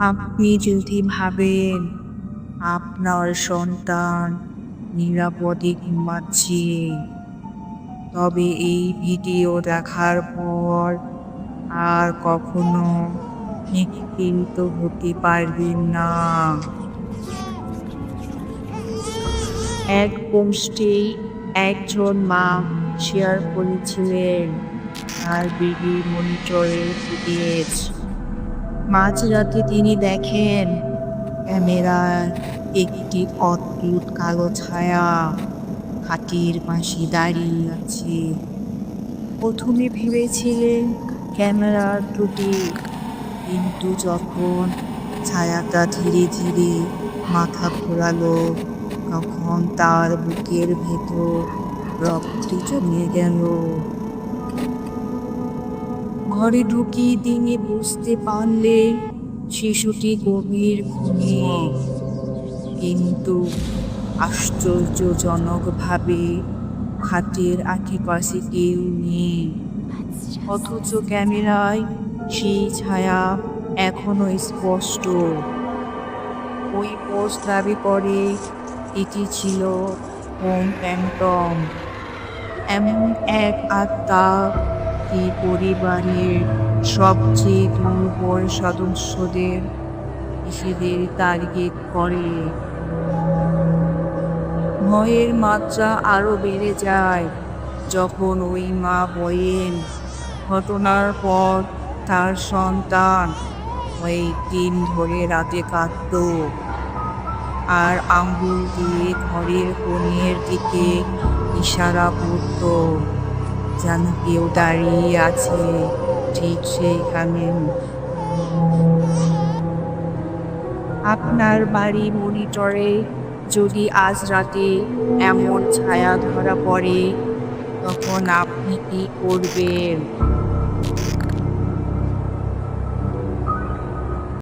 আপনি যদি ভাবেন আপনার সন্তান নিরাপদে ঘুমাচ্ছে, তবে এই ভিডিও দেখার পর আর কখনো নিশ্চিন্ত হতে পারবেন না। এক পোস্টে একজন মা শেয়ার করেছিলেন আর বেবির মনিটরের ফুটেজ মাঝরাতে তিনি দেখেন ক্যামেরার একটি অদ্ভুত কালো ছায়া খাটির পাশে দাঁড়িয়ে আছে। প্রথমে ভেবেছিলেন ক্যামেরার ত্রুটি কিন্তু যখন ছায়াটা ধীরে ধীরে মাথা ঘোরালো, তখন তার বুকের ভেতর রক্ত জমে গেল। ঘরে ঢুকি তিনি বুঝতে পারলে শিশুটি গভীর ঘুমে। কিন্তু আশ্চর্যজনকভাবে খাটের আশেপাশে কেউ নেই। অথচ ক্যামেরায় সেই ছায়া এখনও স্পষ্ট। ওই পোস্ট দাবি করে এটি ছিল হোম প্যান্টম। এমন এক আত্মা এই পরিবারের সবচেয়ে দুর্বল সদস্যদের শিশুদের টার্গেট করে। ভয়ের মাত্রা আরও বেড়ে যায় যখন ওই মা বয়েন ঘটনার পর তার সন্তান ওই দিন ধরে রাতে কাঁদত আর আঙ্গুল দিয়ে ঘরের কোণের দিকে ইশারা করত। যেন কেউ দাঁড়িয়ে আছে, ঠিক সেইখানে। আপনার বাড়ি মনিটরে যদি আজ রাতে এমন ছায়া ধরা পড়ে, তখন আপনি কি করবেন?